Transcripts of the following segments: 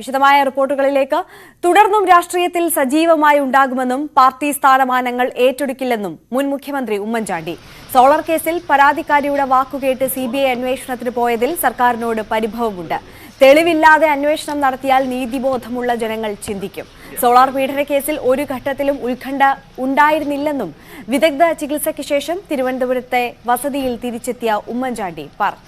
വിശദമായ റിപ്പോർട്ടുകളിലേക്ക്. തുടർന്നും രാഷ്ട്രീയത്തിൽ സജീവമായി ഉണ്ടാകുമെന്നും പാർട്ടി സ്ഥാനമാനങ്ങൾ ഏറ്റെടുക്കില്ലെന്നും മുൻ മുഖ്യമന്ത്രി ഉമ്മൻചാണ്ടി. സോളർ കേസിൽ പരാതിക്കാരിയുടെ വാക്കുകേട്ട് സി ബി ഐ അന്വേഷണത്തിന് പോയതിൽ സർക്കാരിനോട് പരിഭവമുണ്ട്. തെളിവില്ലാതെ അന്വേഷണം നടത്തിയാൽ നീതിബോധമുള്ള ജനങ്ങൾ ചിന്തിക്കും. സോളാർ പീഡന കേസിൽ ഒരു ഘട്ടത്തിലും ഉത്കണ്ഠ ഉണ്ടായിരുന്നില്ലെന്നും വിദഗ്ധ ചികിത്സയ്ക്ക് ശേഷം തിരുവനന്തപുരത്തെ വസതിയിൽ തിരിച്ചെത്തിയ ഉമ്മൻചാണ്ടി പറഞ്ഞു.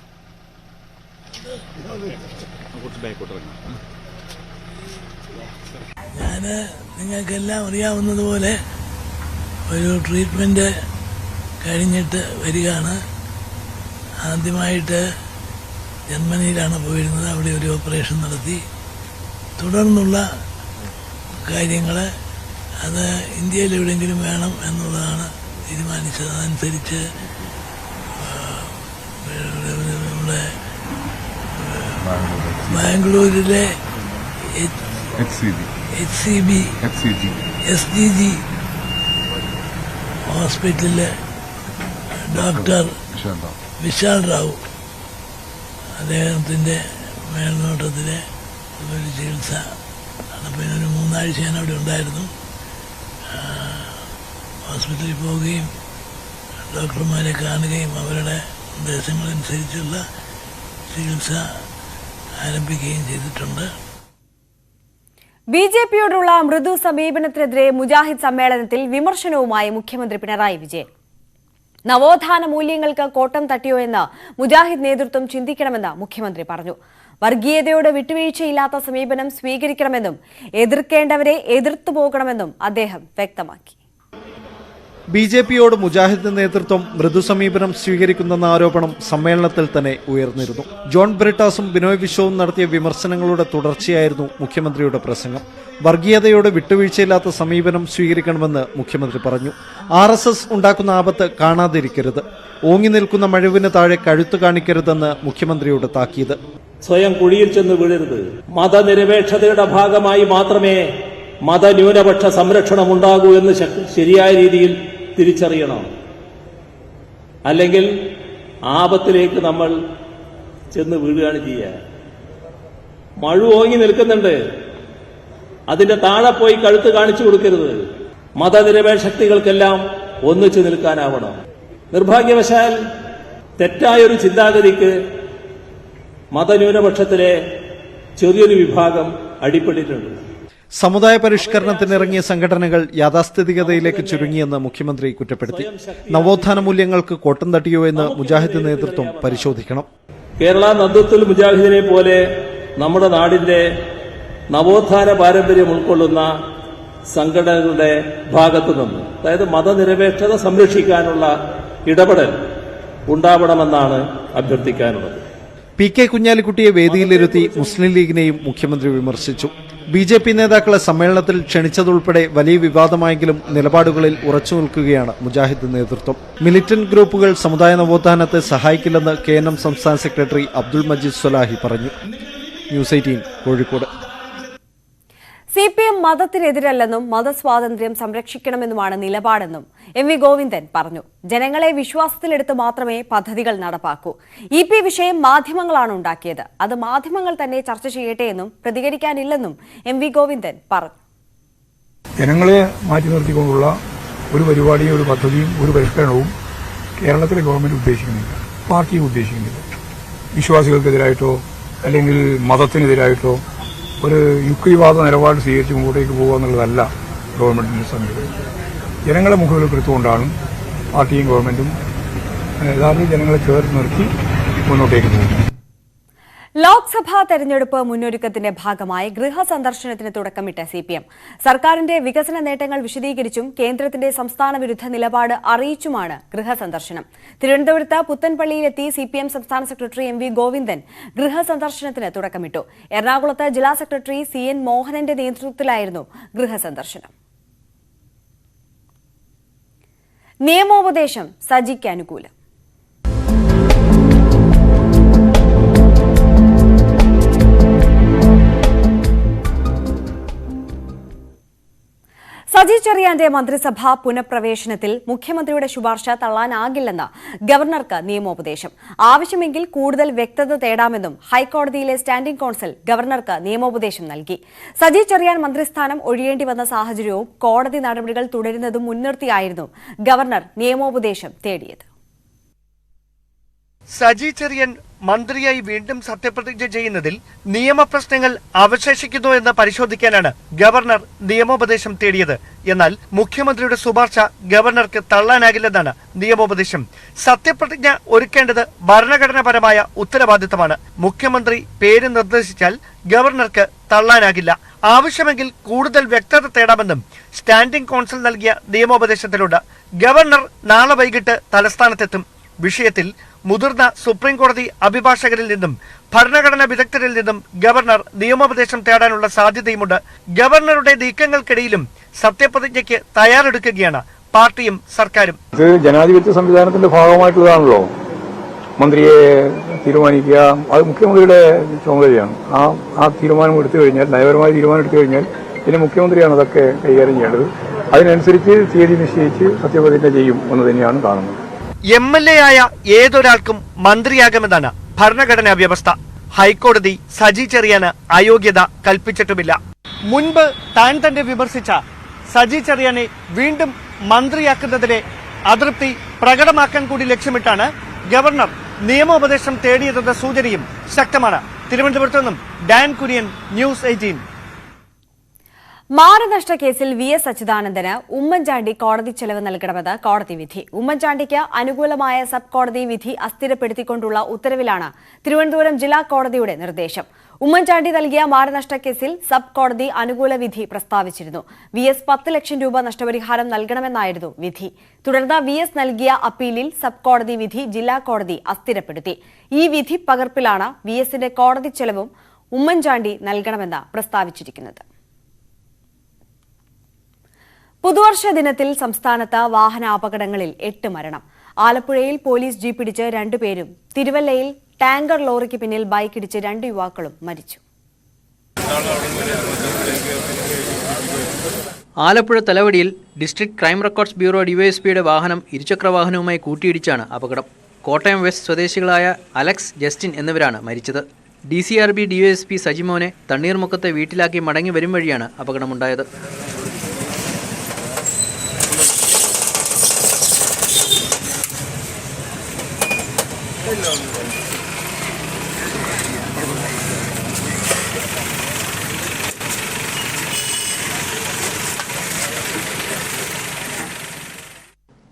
ഞാൻ നിങ്ങൾക്കെല്ലാം അറിയാവുന്നതുപോലെ ഒരു ട്രീറ്റ്മെന്റ് കഴിഞ്ഞിട്ട് വരികയാണ്. ആദ്യമായിട്ട് ജർമ്മനിയിലാണ് പോയിരുന്നത്. അവിടെ ഒരു ഓപ്പറേഷൻ നടത്തി. തുടർന്നുള്ള കാര്യങ്ങൾ അത് ഇന്ത്യയിൽ എവിടെയെങ്കിലും വേണം എന്നുള്ളതാണ് തീരുമാനിച്ചത്. അതനുസരിച്ച് നമ്മുടെ ബാംഗ്ലൂരിലെ H C G H C B S D G ഹോസ്പിറ്റലിലെ ഡോക്ടർ വിശാൽ റാവു അദ്ദേഹത്തിന്റെ മേൽനോട്ടത്തിലെ ഒരു ചികിത്സ നടപ്പിന് ഒരു മൂന്നാഴ്ച ഞാൻ അവിടെ ഉണ്ടായിരുന്നു ഹോസ്പിറ്റലിൽ പോവുകയും ഡോക്ടർമാരെ കാണുകയും അവരുടെ നിർദ്ദേശങ്ങളനുസരിച്ചുള്ള ചികിത്സ ആരംഭിക്കുകയും ചെയ്തിട്ടുണ്ട്. ബി ജെ പിയോടുള്ള മൃദു സമീപനത്തിനെതിരെ മുജാഹിദ് സമ്മേളനത്തിൽ വിമർശനവുമായി മുഖ്യമന്ത്രി പിണറായി വിജയൻ. നവോത്ഥാന മൂല്യങ്ങൾക്ക് കോട്ടം തട്ടിയോ എന്ന് മുജാഹിദ് നേതൃത്വം ചിന്തിക്കണമെന്ന് മുഖ്യമന്ത്രി പറഞ്ഞു. വർഗീയതയോട് വിട്ടുവീഴ്ചയില്ലാത്ത സമീപനം സ്വീകരിക്കണമെന്നും എതിർക്കേണ്ടവരെ എതിർത്തു പോകണമെന്നും അദ്ദേഹം വ്യക്തമാക്കി. ബി ജെ പിയോട് മുജാഹിദ് നേതൃത്വം മൃദു സമീപനം സ്വീകരിക്കുന്നെന്ന ആരോപണം സമ്മേളനത്തിൽ തന്നെ ഉയർന്നിരുന്നു. ജോൺ ബ്രിട്ടാസും ബിനോയ് വിശ്വവും നടത്തിയ വിമർശനങ്ങളുടെ തുടർച്ചയായിരുന്നു മുഖ്യമന്ത്രിയുടെ പ്രസംഗം. വർഗീയതയോട് വിട്ടുവീഴ്ചയില്ലാത്ത സമീപനം സ്വീകരിക്കണമെന്ന് മുഖ്യമന്ത്രി പറഞ്ഞു. ആർ എസ് എസ് ഉണ്ടാക്കുന്ന ആപത്ത് കാണാതിരിക്കരുത്. ഓങ്ങി നിൽക്കുന്ന മഴവിന് താഴെ കഴുത്തു കാണിക്കരുതെന്ന് മുഖ്യമന്ത്രിയുടെ താക്കീത്. സ്വയം കുഴിയിൽ ചെന്ന് വീഴരുത്. മതനിരപേക്ഷതയുടെ ഭാഗമായി മാത്രമേ മതന്യൂനപക്ഷ സംരക്ഷണം ഉണ്ടാകൂ എന്ന് ശരിയായ രീതിയിൽ തിരിച്ചറിയണം. അല്ലെങ്കിൽ ആപത്തിലേക്ക് നമ്മൾ ചെന്ന് വീഴുകയാണ് ചെയ്യുക. മഴ ഓങ്ങി നിൽക്കുന്നുണ്ട്. അതിന്റെ താഴെ പോയി കഴുത്ത് കാണിച്ചു കൊടുക്കരുത്. മതനിരപേക്ഷ ശക്തികൾക്കെല്ലാം ഒന്നിച്ചു നിൽക്കാനാവണം. നിർഭാഗ്യവശാൽ തെറ്റായൊരു ചിന്താഗതിക്ക് മതന്യൂനപക്ഷത്തിലെ ചെറിയൊരു വിഭാഗം അടിപ്പെട്ടിട്ടുണ്ട് സമുദായ പരിഷ്കരണത്തിനിറങ്ങിയ സംഘടനകൾ യാഥാസ്ഥിതികതയിലേക്ക് ചുരുങ്ങിയെന്ന് മുഖ്യമന്ത്രി കുറ്റപ്പെടുത്തി. നവോത്ഥാന മൂല്യങ്ങൾക്ക് കോട്ടം തട്ടിയോ എന്ന് മുജാഹിദ് നേതൃത്വം പരിശോധിക്കണം. കേരള നദ്വത്തുൽ മുജാഹിദിനെ പോലെ നമ്മുടെ നാടിന്റെ നവോത്ഥാന പാരമ്പര്യം ഉൾക്കൊള്ളുന്ന സംഘടനകളുടെ ഭാഗത്തു നിന്ന് അതായത് മതനിരപേക്ഷത സംരക്ഷിക്കാനുള്ള ഇടപെടൽ ഉണ്ടാവണമെന്നാണ് അഭ്യർത്ഥിക്കാനുള്ളത്. പി കെ കുഞ്ഞാലിക്കുട്ടിയെ വേദിയിലിരുത്തി മുസ്ലിം ലീഗിനെയും മുഖ്യമന്ത്രി വിമർശിച്ചു. ബി ജെ പി നേതാക്കളെ സമ്മേളനത്തിൽ ക്ഷണിച്ചതുൾപ്പെടെ വലിയ വിവാദമായെങ്കിലും നിലപാടുകളിൽ ഉറച്ചു നിൽക്കുകയാണ് മുജാഹിദ് നേതൃത്വം. മിലിറ്റന്റ് ഗ്രൂപ്പുകൾ സമുദായ നവോത്ഥാനത്തെ സഹായിക്കില്ലെന്ന് കെ എൻ എം സംസ്ഥാന സെക്രട്ടറി അബ്ദുൾ മജീദ് സൊലാഹി പറഞ്ഞു. News eighteen Kozhikode. C P മതത്തിനെതിരല്ലെന്നും മതസ്വാതന്ത്ര്യം സംരക്ഷിക്കണമെന്നുമാണ് നിലപാടെന്നും എം വി ഗോവിന്ദൻ പറഞ്ഞു. ജനങ്ങളെ വിശ്വാസത്തിലെടുത്ത് മാത്രമേ പദ്ധതികൾ നടപ്പാക്കൂ. ഇ പി വിഷയം മാധ്യമങ്ങളാണ് ഉണ്ടാക്കിയത്. അത് മാധ്യമങ്ങൾ തന്നെ ചർച്ച ചെയ്യട്ടെ എന്നും പ്രതികരിക്കാനില്ലെന്നും എം വി ഗോവിന്ദൻ പറഞ്ഞു. ജനങ്ങളെ മാറ്റി നിർത്തിക്കൊണ്ടുള്ള ഒരു പരിപാടിയും ഒരു പദ്ധതിയും ഒരു പരിഷ്കരണവും കേരളത്തിലെ ഗവൺമെന്റ് ഉദ്ദേശിക്കുന്നില്ല. പാർട്ടിയും ഉദ്ദേശിക്കുന്നില്ല. വിശ്വാസികൾക്കെതിരായിട്ടോ അല്ലെങ്കിൽ മതത്തിനെതിരായിട്ടോ ഒരു യുക്തിവാദ നിലപാട് സ്വീകരിച്ച് മുമ്പോട്ടേക്ക് പോകുക എന്നുള്ളതല്ല ഗവൺമെന്റിന്റെ സമീപനം ജനങ്ങളെ എടുത്തുകൊണ്ടാണ് പാർട്ടിയും ഗവൺമെന്റും യഥാർത്ഥ ജനങ്ങളെ ചേർത്ത് നിർത്തി മുന്നോട്ടേക്ക് പോകുന്നത്. ലോക്സഭാ തെരഞ്ഞെടുപ്പ് മുന്നൊരുക്കത്തിന്റെ ഭാഗമായി ഗൃഹ സന്ദർശനത്തിന് തുടക്കമിട്ട സി പി എം. സർക്കാരിന്റെ വികസന നേട്ടങ്ങൾ വിശദീകരിച്ചും കേന്ദ്രത്തിന്റെ സംസ്ഥാന വിരുദ്ധ നിലപാട് അറിയിച്ചുമാണ് ഗൃഹ സന്ദർശനം തിരുവനന്തപുരത്ത് പുത്തൻപള്ളിയിലെത്തി സി പി എം സംസ്ഥാന സെക്രട്ടറി എം വി ഗോവിന്ദൻ ഗൃഹ സന്ദർശനത്തിന് തുടക്കമിട്ടു. എറണാകുളത്ത് ജില്ലാ സെക്രട്ടറി സി എൻ മോഹനന്റെ നേതൃത്വത്തിലായിരുന്നു ഗൃഹ സന്ദർശനം നിയമോപദേശം സജിക്ക് അനുകൂലം. സജി ചെറിയാന്റെ മന്ത്രിസഭാ പുനഃപ്രവേശനത്തിൽ മുഖ്യമന്ത്രിയുടെ ശുപാർശ തള്ളാനാകില്ലെന്ന് ഗവർണർക്ക് നിയമോപദേശം. ആവശ്യമെങ്കിൽ കൂടുതൽ വ്യക്തത തേടാമെന്നും ഹൈക്കോടതിയിലെ സ്റ്റാൻഡിംഗ് കൌൺസിൽ ഗവർണർക്ക് നിയമോപദേശം നൽകി. സജി ചെറിയാൻ മന്ത്രിസ്ഥാനം ഒഴിയേണ്ടി വന്ന സാഹചര്യവും കോടതി നടപടികൾ തുടരുന്നതും മുൻനിർത്തിയായിരുന്നു ഗവർണർ നിയമോപദേശം തേടിയത്. സജി ചെറിയൻ മന്ത്രിയായി വീണ്ടും സത്യപ്രതിജ്ഞ ചെയ്യുന്നതിൽ നിയമപ്രശ്നങ്ങൾ അവശേഷിക്കുന്നു എന്ന് പരിശോധിക്കാനാണ് ഗവർണർ നിയമോപദേശം തേടിയത്. എന്നാൽ മുഖ്യമന്ത്രിയുടെ ശുപാർശ ഗവർണർക്ക് തള്ളാനാകില്ലെന്നാണ് നിയമോപദേശം. സത്യപ്രതിജ്ഞ ഒരുക്കേണ്ടത് ഭരണഘടനാപരമായ ഉത്തരവാദിത്തമാണ്. മുഖ്യമന്ത്രി പേര് നിർദ്ദേശിച്ചാൽ ഗവർണർക്ക് തള്ളാനാകില്ല. ആവശ്യമെങ്കിൽ കൂടുതൽ വ്യക്തത തേടാമെന്നും സ്റ്റാൻഡിംഗ് കൗൺസിൽ നൽകിയ നിയമോപദേശത്തിലുണ്ട് ഗവർണർ നാളെ വൈകിട്ട് തലസ്ഥാനത്തെത്തും. വിഷയത്തിൽ മുതിർന്ന സുപ്രീം കോടതി അഭിഭാഷകരിൽ നിന്നും ഭരണഘടനാ വിദഗ്ധരിൽ നിന്നും ഗവർണർ നിയമോപദേശം തേടാനുള്ള സാധ്യതയുമുണ്ട്. ഗവർണറുടെ നീക്കങ്ങൾക്കിടയിലും സത്യപ്രതിജ്ഞയ്ക്ക് തയ്യാറെടുക്കുകയാണ് പാർട്ടിയും സർക്കാരും. ഇത് ജനാധിപത്യ സംവിധാനത്തിന്റെ ഭാഗമായിട്ടുള്ളതാണല്ലോ. മന്ത്രിയെ തീരുമാനിക്കുക അത് മുഖ്യമന്ത്രിയുടെ ചുമതലയാണ്. ആ ആ തീരുമാനം എടുത്തു കഴിഞ്ഞാൽ നയപരമായ തീരുമാനം എടുത്തു കഴിഞ്ഞാൽ പിന്നെ മുഖ്യമന്ത്രിയാണ് അതൊക്കെ കൈകാര്യം ചെയ്യേണ്ടത്. അതിനനുസരിച്ച് തീയതി നിശ്ചയിച്ച് സത്യപ്രതിജ്ഞ ചെയ്യും എന്ന് തന്നെയാണ് കാണുന്നത്. എം എൽ എ ആയ ഏതൊരാൾക്കും മന്ത്രിയാകാമെന്നാണ് ഭരണഘടനാ വ്യവസ്ഥ. ഹൈക്കോടതി സജി ചെറിയാന് അയോഗ്യത കൽപ്പിച്ചിട്ടുമില്ല. മുൻപ് താൻ തന്നെ വിമർശിച്ച സജി ചെറിയാനെ വീണ്ടും മന്ത്രിയാക്കുന്നതിലെ അതൃപ്തി പ്രകടമാക്കാൻ കൂടി ലക്ഷ്യമിട്ടാണ് ഗവർണർ നിയമോപദേശം തേടിയതെന്ന സൂചനയും ശക്തമാണ്. തിരുവനന്തപുരത്തു നിന്നും ഡാൻ കുര്യൻ ന്യൂസ് എയ്റ്റീൻ. മാനനഷ്ട കേസിൽ വി എസ് അച്യുതാനന്ദന് ഉമ്മൻചാണ്ടി കോടതി ചെലവ് നൽകണമെന്ന് കോടതി വിധി. ഉമ്മൻചാണ്ടിക്ക് അനുകൂലമായ സബ് കോടതി വിധി അസ്ഥിരപ്പെടുത്തിക്കൊണ്ടുള്ള ഉത്തരവിലാണ് തിരുവനന്തപുരം ജില്ലാ കോടതിയുടെ നിർദ്ദേശം. ഉമ്മൻചാണ്ടി നൽകിയ മാനനഷ്ട കേസിൽ സബ് കോടതി അനുകൂല വിധി പ്രസ്താവിച്ചിരുന്നു. വി എസ് പത്ത് ലക്ഷം രൂപ നഷ്ടപരിഹാരം നൽകണമെന്നായിരുന്നു വിധി. തുടർന്ന് വി എസ് നൽകിയ അപ്പീലിൽ സബ് കോടതി വിധി ജില്ലാ കോടതി അസ്ഥിരപ്പെടുത്തി. ഈ വിധി പകർപ്പിലാണ് വി എസിന്റെ കോടതി ചെലവും ഉമ്മൻചാണ്ടി നൽകണമെന്ന് പ്രസ്താവിച്ചിരിക്കുന്നത്. പുതുവർഷ ദിനത്തിൽ സംസ്ഥാനത്ത് വാഹനാപകടങ്ങളിൽ എട്ട് മരണം. ആലപ്പുഴയിൽ പോലീസ് ജീപ്പ് ഇടിച്ച് രണ്ടുപേരും തിരുവല്ലയിൽ ടാങ്കർ ലോറിക്ക് പിന്നിൽ ബൈക്കിടിച്ച് രണ്ട് യുവാക്കളും മരിച്ചു. ആലപ്പുഴ തലവടിയിൽ ഡിസ്ട്രിക്ട് ക്രൈം റെക്കോർഡ്സ് ബ്യൂറോ ഡിവൈഎസ്പിയുടെ വാഹനം ഇരുചക്ര വാഹനവുമായി കൂട്ടിയിടിച്ചാണ് അപകടം. കോട്ടയം വെസ്റ്റ് സ്വദേശികളായ അലക്സ് ജസ്റ്റിൻ എന്നിവരാണ് മരിച്ചത്. D C R B DYSP സജിമോനെ തണ്ണീർമുക്കത്തെ വീട്ടിലാക്കി മടങ്ങി വരും വഴിയാണ് അപകടമുണ്ടായത്.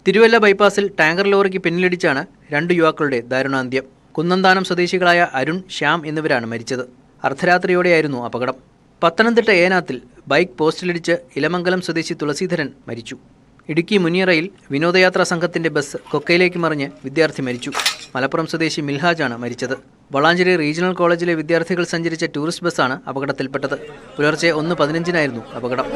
തിരുവല്ല ബൈപ്പാസിൽ ടാങ്കർ ലോറിക്ക് പിന്നിലിടിച്ചാണ് രണ്ട് യുവാക്കളുടെ ദാരുണാന്ത്യം. കുന്നന്താനം സ്വദേശികളായ അരുൺ ശ്യാം എന്നിവരാണ് മരിച്ചത്. അർദ്ധരാത്രിയോടെയായിരുന്നു അപകടം. പത്തനംതിട്ട ഏനാത്തിൽ ബൈക്ക് പോസ്റ്റിലിടിച്ച് ഇലമംഗലം സ്വദേശി തുളസീധരൻ മരിച്ചു. ഇടുക്കി മുനിയറയിൽ വിനോദയാത്രാ സംഘത്തിന്റെ ബസ് കൊക്കയിലേക്ക് മറിഞ്ഞ് വിദ്യാർത്ഥി മരിച്ചു. മലപ്പുറം സ്വദേശി മിൽഹാജാണ് മരിച്ചത്. വളാഞ്ചേരി റീജിയണൽ കോളേജിലെ വിദ്യാർത്ഥികൾ സഞ്ചരിച്ച ടൂറിസ്റ്റ് ബസ്സാണ് അപകടത്തിൽപ്പെട്ടത്. പുലർച്ചെ ഒന്ന് പതിനഞ്ചിനായിരുന്നു അപകടം.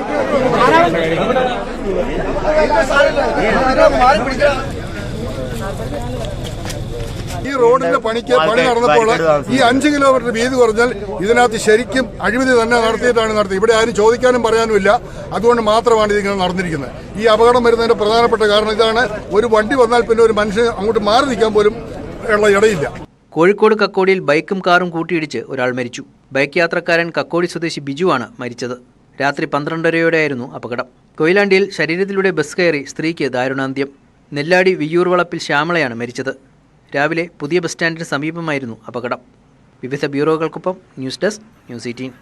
ഈ റോഡിന്റെ പണിക്ക് പണി നടന്നപ്പോൾ ഈ അഞ്ച് കിലോമീറ്റർ വീതി കുറഞ്ഞാൽ ഇതിനകത്ത് ശരിക്കും അഴിമതി തന്നെ നടത്തിയിട്ടാണ് നടത്തിയത്. ഇവിടെ ആരും ചോദിക്കാനും പറയാനും ഇല്ല അതുകൊണ്ട് മാത്രമാണ് ഇതിങ്ങനെ നടന്നിരിക്കുന്നത്. ഈ അപകടം വരുന്നതിന്റെ പ്രധാനപ്പെട്ട കാരണം ഇതാണ്. ഒരു വണ്ടി വന്നാൽ പിന്നെ ഒരു മനുഷ്യൻ അങ്ങോട്ട് മാറി നിൽക്കാൻ പോലും ഉള്ള ഇടയില്ല. കോഴിക്കോട് കക്കോടിയിൽ ബൈക്കും കാറും കൂട്ടിയിടിച്ച് ഒരാൾ മരിച്ചു. ബൈക്ക് യാത്രക്കാരൻ കക്കോടി സ്വദേശി ബിജുവാണ് മരിച്ചത്. രാത്രി പന്ത്രണ്ടരയോടെയായിരുന്നു അപകടം. കൊയിലാണ്ടിയിൽ ശരീരത്തിലൂടെ ബസ് കയറി സ്ത്രീക്ക് ദാരുണാന്ത്യം. നെല്ലാടി വിയ്യൂർ വളപ്പിൽ ശ്യാമളയാണ് മരിച്ചത്. രാവിലെ പുതിയ ബസ് സ്റ്റാൻഡിന് സമീപമായിരുന്നു അപകടം. വിവിധ ബ്യൂറോകൾക്കൊപ്പം news desk news eighteen.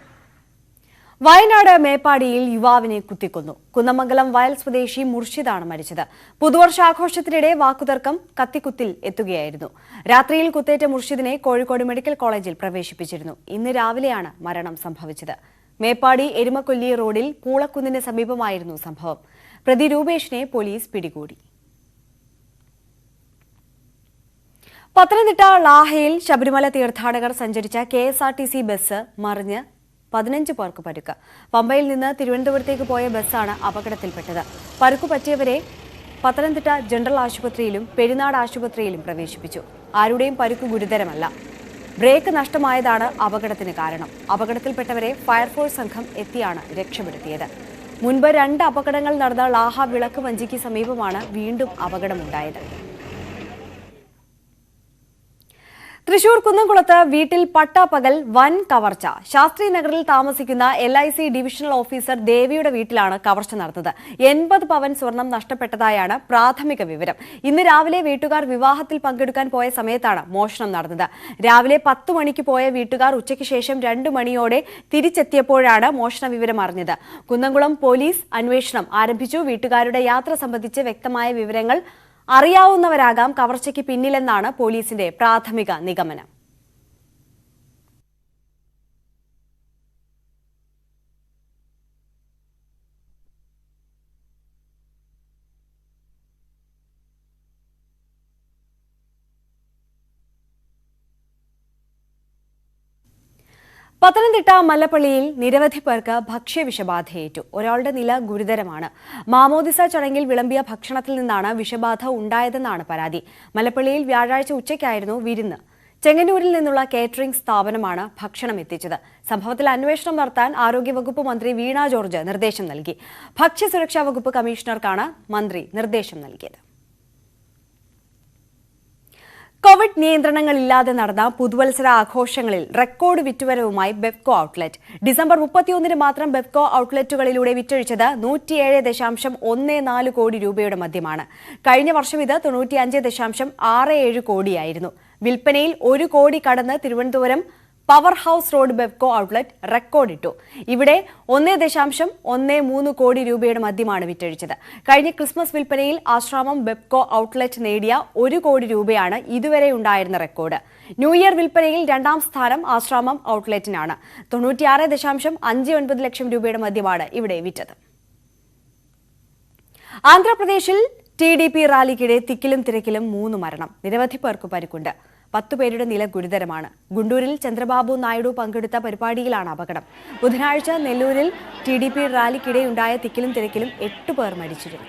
Wayanad മേപ്പാടിയിൽ യുവാവിനെ കുത്തിക്കൊന്നു. കുന്നമംഗലം വയൽ സ്വദേശി മുർഷിദാണ് മരിച്ചത്. പുതുവർഷാഘോഷത്തിനിടെ വാക്കുതർക്കം കത്തിക്കുത്തിൽ എത്തുകയായിരുന്നു. രാത്രിയിൽ കുത്തേറ്റ മുർഷിദിനെ കോഴിക്കോട് മെഡിക്കൽ കോളേജിൽ പ്രവേശിപ്പിച്ചിരുന്നു. ഇന്ന് രാവിലെയാണ് മരണം സംഭവിച്ചത്. മേപ്പാടി എരുമക്കൊല്ലി റോഡിൽ പൂളക്കുന്നിന് സമീപമായിരുന്നു സംഭവം. പ്രതി രൂപേഷിനെ പോലീസ് പിടികൂടി. പത്തനംതിട്ട ലാഹയിൽ ശബരിമല തീർത്ഥാടകർ സഞ്ചരിച്ച K S R T C bus മറിഞ്ഞ് പതിനഞ്ച് പേർക്ക് പരുക്ക്. പമ്പയിൽ നിന്ന് തിരുവനന്തപുരത്തേക്ക് പോയ ബസ്സാണ് അപകടത്തിൽപ്പെട്ടത്. പരുക്കു പറ്റിയവരെ പത്തനംതിട്ട ജനറൽ ആശുപത്രിയിലും പെരുന്നാട് ആശുപത്രിയിലും പ്രവേശിപ്പിച്ചു. ആരുടെയും പരുക്ക് ഗുരുതരമല്ല. ബ്രേക്ക് നഷ്ടമായതാണ് അപകടത്തിന് കാരണം. അപകടത്തിൽപ്പെട്ടവരെ ഫയർഫോഴ്സ് സംഘം എത്തിയാണ് രക്ഷപ്പെടുത്തിയത്. മുൻപ് രണ്ട് അപകടങ്ങൾ നടന്ന ലാഹ വിളക്ക് വഞ്ചിക്ക് സമീപമാണ് വീണ്ടും അപകടമുണ്ടായത്. തൃശൂർ കുന്നംകുളത്ത് വീട്ടിൽ പട്ടാപ്പകൽ വൻ കവർച്ച. ശാസ്ത്രി നഗറിൽ താമസിക്കുന്ന L I C divisional officer ദേവിയുടെ വീട്ടിലാണ് കവർച്ച നടന്നത്. എൺപത് പവൻ സ്വർണം നഷ്ടപ്പെട്ടതായാണ് പ്രാഥമിക വിവരം. ഇന്ന് രാവിലെ വീട്ടുകാർ വിവാഹത്തിൽ പങ്കെടുക്കാൻ പോയ സമയത്താണ് മോഷണം നടന്നത്. രാവിലെ പത്ത് മണിക്ക് പോയ വീട്ടുകാർ ഉച്ചയ്ക്ക് ശേഷം രണ്ടു മണിയോടെ തിരിച്ചെത്തിയപ്പോഴാണ് മോഷണ വിവരം അറിഞ്ഞത്. കുന്നംകുളം പോലീസ് അന്വേഷണം ആരംഭിച്ചു. വീട്ടുകാരുടെ യാത്ര സംബന്ധിച്ച് വ്യക്തമായ വിവരങ്ങൾ അറിയാവുന്നവരാകാം കവർച്ചയ്ക്ക് പിന്നിലെന്നാണ് പോലീസിന്റെ പ്രാഥമിക നിഗമനം. പത്തനംതിട്ട മല്ലപ്പള്ളിയിൽ നിരവധി പേർക്ക് ഭക്ഷ്യവിഷബാധയേറ്റു. ഒരാളുടെ നില ഗുരുതരമാണ്. മാമോദിസ ചടങ്ങിൽ വിളമ്പിയ ഭക്ഷണത്തിൽ നിന്നാണ് വിഷബാധ ഉണ്ടായതെന്നാണ് പരാതി. മല്ലപ്പള്ളിയിൽ വ്യാഴാഴ്ച ഉച്ചയ്ക്കായിരുന്നു വിരുന്ന്. ചെങ്ങന്നൂരിൽ നിന്നുള്ള കേറ്ററിംഗ് സ്ഥാപനമാണ് ഭക്ഷണം എത്തിച്ചത്. സംഭവത്തിൽ അന്വേഷണം നടത്താൻ ആരോഗ്യവകുപ്പ് മന്ത്രി വീണ ജോർജ് നിർദ്ദേശം നൽകി. ഭക്ഷ്യസുരക്ഷാ വകുപ്പ് കമ്മീഷണർക്കാണ് മന്ത്രി നിർദ്ദേശം നൽകിയത്. കോവിഡ് നിയന്ത്രണങ്ങളില്ലാതെ നടന്ന പുതുവത്സര ആഘോഷങ്ങളിൽ റെക്കോർഡ് വിറ്റുവരവുമായി ബെഫ്കോ ഔട്ട്ലെറ്റ്. ഡിസംബർ മുപ്പത്തിയൊന്നിന് മാത്രം ബെഫ്കോ ഔട്ട്ലെറ്റുകളിലൂടെ വിറ്റഴിച്ചത് നൂറ്റിയേഴ് ദശാംശം ഒന്ന് നാല് കോടി രൂപയുടെ മദ്യമാണ്. കഴിഞ്ഞ വർഷം ഇത് തൊണ്ണൂറ്റിയഞ്ച് ദശാംശം ആറ് ഏഴ് കോടിയായിരുന്നു. വിൽപ്പനയിൽ ഒരു കോടി കടന്ന് Thiruvananthapuram power house road Bevco outlet റെക്കോർഡിട്ടു ഇവിടെ ഒന്നേ ദശാംശം ഒന്നേ മൂന്ന് കോടി രൂപയുടെ മദ്യമാണ് വിറ്റഴിച്ചത്. കഴിഞ്ഞ ക്രിസ്മസ് വിൽപ്പനയിൽ ആശ്രാമം ബെബ്കോ ഔട്ട്ലെറ്റ് നേടിയ ഒരു കോടി രൂപയാണ് ഇതുവരെ ഉണ്ടായിരുന്ന റെക്കോർഡ് ന്യൂ ഇയർ വിൽപ്പനയിൽ രണ്ടാം സ്ഥാനം ആശ്രാമം ഔട്ട്ലെറ്റിനാണ് തൊണ്ണൂറ്റിയാറ് ദശാംശം അഞ്ച് ഒൻപത് ലക്ഷം രൂപയുടെ മദ്യമാണ് ഇവിടെ വിറ്റത്. ആന്ധ്രാപ്രദേശിൽ ടി ഡി പി റാലിക്കിടെ തിക്കിലും തിരക്കിലും മൂന്ന് മരണം. നിരവധി പേർക്ക് പരിക്കുണ്ട്. പത്തു പേരുടെ നില ഗുരുതരമാണ്. ഗുണ്ടൂരിൽ ചന്ദ്രബാബു നായിഡു പങ്കെടുത്ത പരിപാടിയിലാണ് അപകടം. ബുധനാഴ്ച നെല്ലൂരിൽ ടി ഡി പി റാലിക്കിടെയുണ്ടായ തിക്കിലും തിരക്കിലും എട്ട് പേർ മരിച്ചിരുന്നു.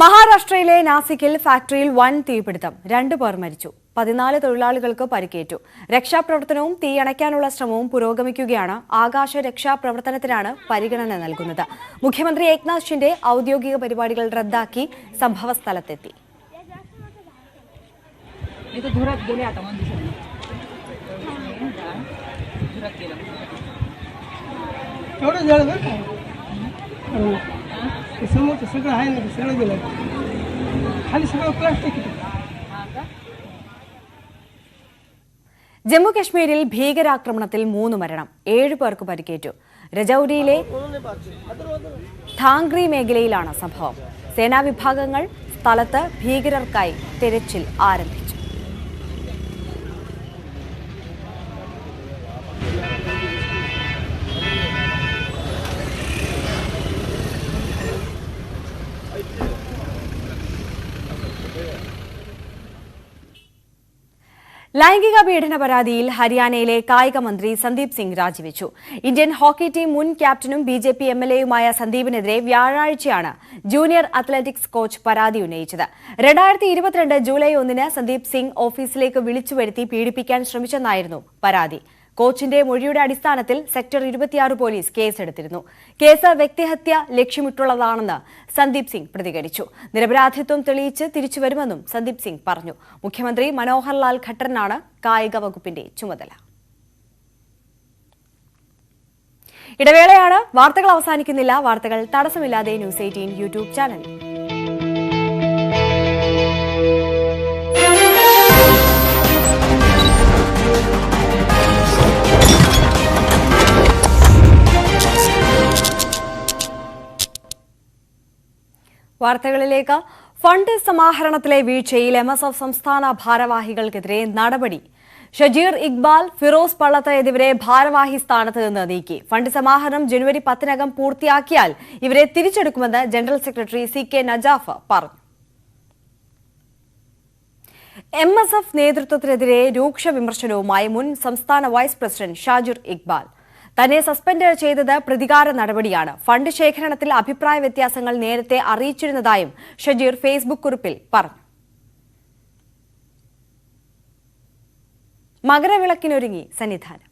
മഹാരാഷ്ട്രയിലെ നാസിക്കിൽ ഫാക്ടറിയിൽ വൻ തീപിടുത്തം. രണ്ടു പേർ മരിച്ചു. പതിനാല് തൊഴിലാളികൾക്ക് പരിക്കേറ്റു. രക്ഷാപ്രവർത്തനവും തീയണയ്ക്കാനുള്ള ശ്രമവും പുരോഗമിക്കുകയാണ്. ആകാശ രക്ഷാപ്രവർത്തനത്തിനാണ് പരിഗണന നൽകുന്നത്. മുഖ്യമന്ത്രി ഏക്നാഥ് ഷിന്റെ ഔദ്യോഗിക പരിപാടികൾ റദ്ദാക്കി സംഭവസ്ഥലത്തെത്തി. ते समोरचं सगळं आहे ना ते सगळं गेलं खाली सगळं प्लास्टिक ജമ്മു കശ്മീരിൽ ഭീകരാക്രമണത്തിൽ മൂന്ന് മരണം ഏഴ് പേർക്ക് പരിക്കേറ്റു രജൌരിയിലെ ധാങ്ക്രി മേഖലയിലാണ് സംഭവം സേനാ വിഭാഗങ്ങൾ സ്ഥലത്ത് ഭീകരർക്കായി തെരച്ചിൽ ആരംഭിച്ചു ലൈംഗിക പീഡന പരാതിയിൽ ഹരിയാനയിലെ കായിക മന്ത്രി സന്ദീപ് സിംഗ് രാജിവെച്ചു. ഇന്ത്യൻ ഹോക്കി ടീം മുൻ ക്യാപ്റ്റനും B J P M L എയുമായ സന്ദീപിനെതിരെ വ്യാഴാഴ്ചയാണ് ജൂനിയർ അത്ലറ്റിക്സ് കോച്ച് പരാതി ഉന്നയിച്ചത്. രണ്ടായിരത്തി ഇരുപത്തിരണ്ട് ജൂലൈ ഒന്നിന് സന്ദീപ് സിംഗ് ഓഫീസിലേക്ക് വിളിച്ചു വരുത്തി പീഡിപ്പിക്കാൻ ശ്രമിച്ചെന്നായിരുന്നു പരാതി. കോച്ചിന്റെ മൊഴിയുടെ അടിസ്ഥാനത്തിൽ സെക്ടർ ഇരുപത്തിയാറ് പോലീസ് കേസെടുത്തിരുന്നു. കേസ് വ്യക്തിഹത്യ ലക്ഷ്യമിട്ടുള്ളതാണെന്ന് സന്ദീപ് സിംഗ് പ്രതികരിച്ചു. നിരപരാധിത്വം തെളിയിച്ച് തിരിച്ചുവരുമെന്നും സന്ദീപ് സിംഗ് പറഞ്ഞു. മുഖ്യമന്ത്രി മനോഹർലാൽ ഖട്ടറിനാണ് കായിക വകുപ്പിന്റെ ചുമതല. ഇടവേളയാണ് വാർത്തകൾ അവസാനിക്കുന്നില്ല. വാർത്തകൾ തടസ്സമില്ലാതെ ന്യൂസ് എയ്റ്റീൻ യൂട്യൂബ് ചാനൽ. വാർത്തകളിലേക്ക്. ഫണ്ട് സമാഹരണത്തിലെ വീഴ്ചയിൽ എം എസ് എഫ് സംസ്ഥാന ഭാരവാഹികൾക്കെതിരെ നടപടി. ഷജീർ ഇക്ബാൽ ഫിറോസ് പള്ളത്ത് എന്നിവരെ ഭാരവാഹി സ്ഥാനത്ത് നിന്ന് നീക്കി. ഫണ്ട് സമാഹരണം ജനുവരി പത്തിനകം പൂർത്തിയാക്കിയാൽ ഇവരെ തിരിച്ചെടുക്കുമെന്ന് general secretary C K Najaf പറഞ്ഞു. എം എസ് എഫ് നേതൃത്വത്തിനെതിരെ രൂക്ഷ വിമർശനവുമായി മുൻ സംസ്ഥാന വൈസ് പ്രസിഡന്റ് ഷാജുർ ഇക്ബാൽ. തന്നെ സസ്പെൻഡ് ചെയ്തത് പ്രതികാര നടപടിയാണ്. ഫണ്ട് ശേഖരണത്തിൽ അഭിപ്രായ വ്യത്യാസങ്ങൾ നേരത്തെ അറിയിച്ചിരുന്നതായും ഷജീർ ഫേസ്ബുക്ക് കുറിപ്പിൽ പറഞ്ഞു. മകരവിളക്കിനൊരുങ്ങി സന്നിധാനം.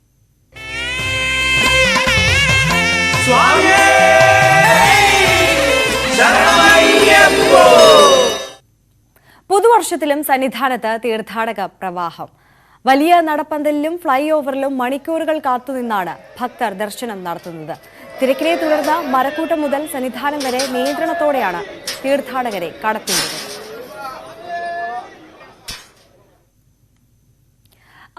പുതുവർഷത്തിലും സന്നിധാനത്ത് തീർത്ഥാടക പ്രവാഹം. വലിയ നടപ്പന്തലിലും ഫ്ലൈ ഓവറിലും മണിക്കൂറുകൾ കാത്തുനിന്നാണ് ഭക്തർ ദർശനം നടത്തുന്നത്. തിരക്കിനെ തുടർന്ന് മരക്കൂട്ടം മുതൽ സന്നിധാനം വരെ നിയന്ത്രണത്തോടെയാണ് തീർത്ഥാടകരെ കടത്തിവിടുന്നത്.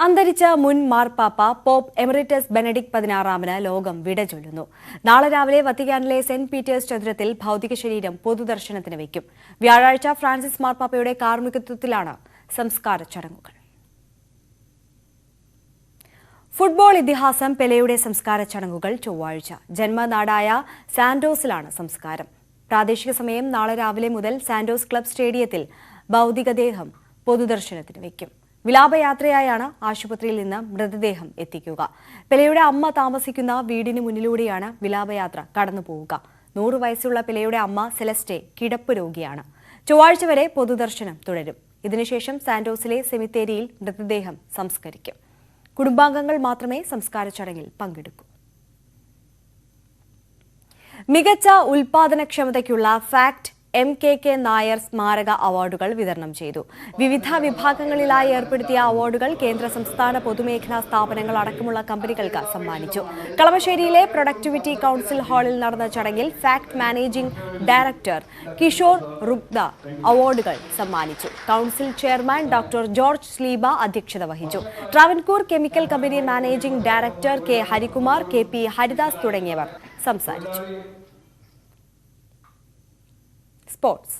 അന്തരിച്ച മുൻ മാർപ്പാപ്പ പോപ്പ് എമിറിറ്റസ് ബെനഡിക് പതിനാറാമന് ലോകം വിട ചൊല്ലുന്നു. നാളെ രാവിലെ വത്തിക്കാനിലെ സെന്റ് പീറ്റേഴ്സ് ചതുരത്തിൽ ഭൗതിക ശരീരം പൊതുദർശനത്തിന് വയ്ക്കും. വ്യാഴാഴ്ച ഫ്രാൻസിസ് മാർപ്പാപ്പയുടെ കാർമ്മികത്വത്തിലാണ് സംസ്കാര ചടങ്ങുകൾ. ഫുട്ബോൾ ഇതിഹാസം പെലെയുടെ സംസ്കാര ചടങ്ങുകൾ ചൊവ്വാഴ്ച. ജന്മനാടായ സാന്റോസിലാണ് സംസ്കാരം. പ്രാദേശിക സമയം നാളെ രാവിലെ മുതൽ സാന്റോസ് ക്ലബ് സ്റ്റേഡിയത്തിൽ ഭൗതികദേഹം പൊതുദർശനത്തിന് വയ്ക്കും വിലാപയാത്രയായാണ് ആശുപത്രിയിൽ നിന്ന് മൃതദേഹം എത്തിക്കുക. പെലെയുടെ അമ്മ താമസിക്കുന്ന വീടിന് മുന്നിലൂടെയാണ് വിലാപയാത്ര കടന്നുപോവുക. നൂറു വയസ്സുള്ള പെലെയുടെ അമ്മ സെലസ്റ്റെ കിടപ്പ് രോഗിയാണ്. ചൊവ്വാഴ്ച വരെ പൊതുദർശനം തുടരും. ഇതിനുശേഷം സാന്റോസിലെ സെമിത്തേരിയിൽ മൃതദേഹം സംസ്കരിക്കും. കുടുംബാംഗങ്ങൾ മാത്രമേ സംസ്കാര ചടങ്ങിൽ പങ്കെടുക്കൂ. മികച്ച ഉൽപാദനക്ഷമതയ്ക്കുള്ള FACT M K K Nair സ്മാരക അവാർഡുകൾ വിതരണം ചെയ്തു. വിവിധ വിഭാഗങ്ങളിലായി ഏർപ്പെടുത്തിയ അവാർഡുകൾ കേന്ദ്ര സംസ്ഥാന പൊതുമേഖലാ സ്ഥാപനങ്ങൾ അടക്കമുള്ള കമ്പനികൾക്ക് സമ്മാനിച്ചു. കളമശ്ശേരിയിലെ പ്രൊഡക്ടിവിറ്റി കൗൺസിൽ ഹാളിൽ നടന്ന ചടങ്ങിൽ FACT managing director Kishore Rugda അവാർഡുകൾ സമ്മാനിച്ചു. Council chairman doctor George Sleeba അധ്യക്ഷത വഹിച്ചു. Travancore chemical company managing director K Harikumar K P Haridas തുടങ്ങിയവർ സംസാരിച്ചു. സ്പോർട്സ്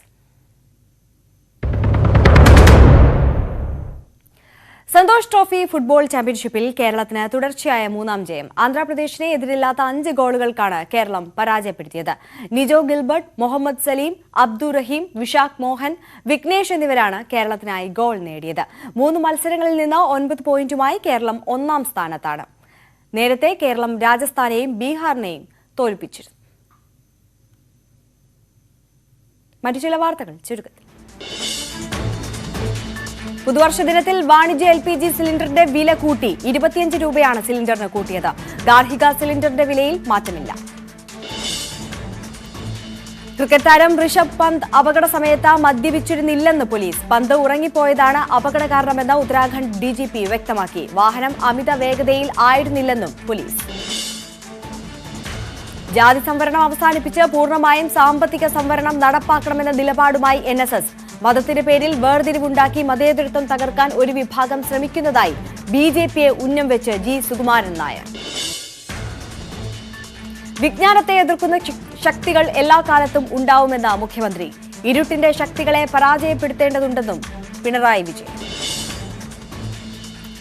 സന്തോഷ് ട്രോഫി ഫുട്ബോൾ ചാമ്പ്യൻഷിപ്പിൽ കേരളത്തിന് തുടർച്ചയായ മൂന്നാം ജയം. ആന്ധ്രാപ്രദേശിനെ എതിരില്ലാത്ത അഞ്ച് ഗോളുകൾക്കാണ് കേരളം പരാജയപ്പെടുത്തിയത്. നിജോ ഗിൽബർട്ട് മുഹമ്മദ് സലീം അബ്ദുൾ റഹീം വിശാഖ് മോഹൻ വിഘ്നേഷ് എന്നിവരാണ് കേരളത്തിനായി ഗോൾ നേടിയത്. മൂന്ന് മത്സരങ്ങളിൽ നിന്ന് ഒൻപത് പോയിന്റുമായി കേരളം ഒന്നാം സ്ഥാനത്താണ്. നേരത്തെ കേരളം രാജസ്ഥാനെയും ബീഹാറിനെയും തോൽപ്പിച്ചിരുന്നു. മറ്റു ചില വാർത്തകൾ ചുരുക്കത്തിൽ. പുതുവർഷ ദിനത്തിൽ വാണിജ്യ എൽ പി ജി സിലിണ്ടറിന്റെ വില കൂട്ടി. ഇരുപത്തിയഞ്ച് രൂപയാണ് സിലിണ്ടറിന് കൂട്ടിയത്. ഗാർഹിക സിലിണ്ടറിന്റെ വിലയിൽ മാറ്റമില്ല. ക്രിക്കറ്റ് താരം ഋഷഭ് പന്ത് അപകട സമയത്ത് മദ്യപിച്ചിരുന്നില്ലെന്ന് പോലീസ്. പന്ത് ഉറങ്ങിപ്പോയതാണ് അപകട കാരണമെന്ന് ഉത്തരാഖണ്ഡ് ഡി വ്യക്തമാക്കി. വാഹനം അമിത വേഗതയിൽ ആയിരുന്നില്ലെന്നും പോലീസ്. ജാതി സംവരണം അവസാനിപ്പിച്ച് പൂർണമായും സാമ്പത്തിക സംവരണം നടപ്പാക്കണമെന്ന നിലപാടുമായി എൻ എസ് എസ്. മതത്തിന്റെ പേരിൽ വേർതിരിവുണ്ടാക്കി മതേതരത്വം തകർക്കാൻ ഒരു വിഭാഗം ശ്രമിക്കുന്നതായി ബി ജെ പിയെ ഉന്നം വെച്ച് ജി സുകുമാരൻ നായർ. വിജ്ഞാനത്തെ എതിർക്കുന്ന ശക്തികൾ എല്ലാ കാലത്തും ഉണ്ടാവുമെന്ന മുഖ്യമന്ത്രി. ഇരുട്ടിന്റെ ശക്തികളെ പരാജയപ്പെടുത്തേണ്ടതുണ്ടെന്നും പിണറായി വിജയൻ.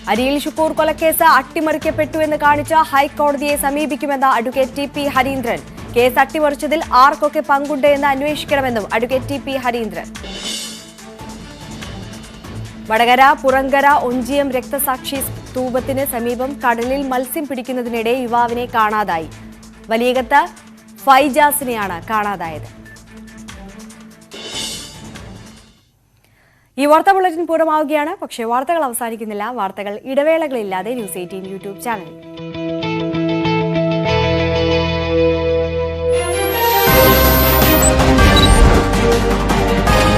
അരിയിൽ ഷുക്കൂർ കൊലക്കേസ് അട്ടിമറിക്കപ്പെട്ടു എന്ന് കാണിച്ച ഹൈക്കോടതിയെ സമീപിക്കുമെന്ന advocate T P Hareendran. Case അട്ടിമറിച്ചതിൽ ആർക്കൊക്കെ പങ്കുണ്ട് എന്ന് അന്വേഷിക്കണമെന്നും advocate T P Hareendran. Vadakara Purankara Onchiyam രക്തസാക്ഷി സ്തൂപത്തിന് സമീപം കടലിൽ മത്സ്യം പിടിക്കുന്നതിനിടെ യുവാവിനെ കാണാതായി. വലിയകത്ത് ഫൈജാസിനെയാണ് കാണാതായത്. ഈ വാർത്താ ബുള്ളറ്റിൻ പൂർണമാവുകയാണ്. പക്ഷേ വാർത്തകൾ അവസാനിക്കുന്നില്ല. വാർത്തകൾ ഇടവേളകളില്ലാതെ ന്യൂസ് എയ്റ്റീൻ യൂട്യൂബ് ചാനലിൽ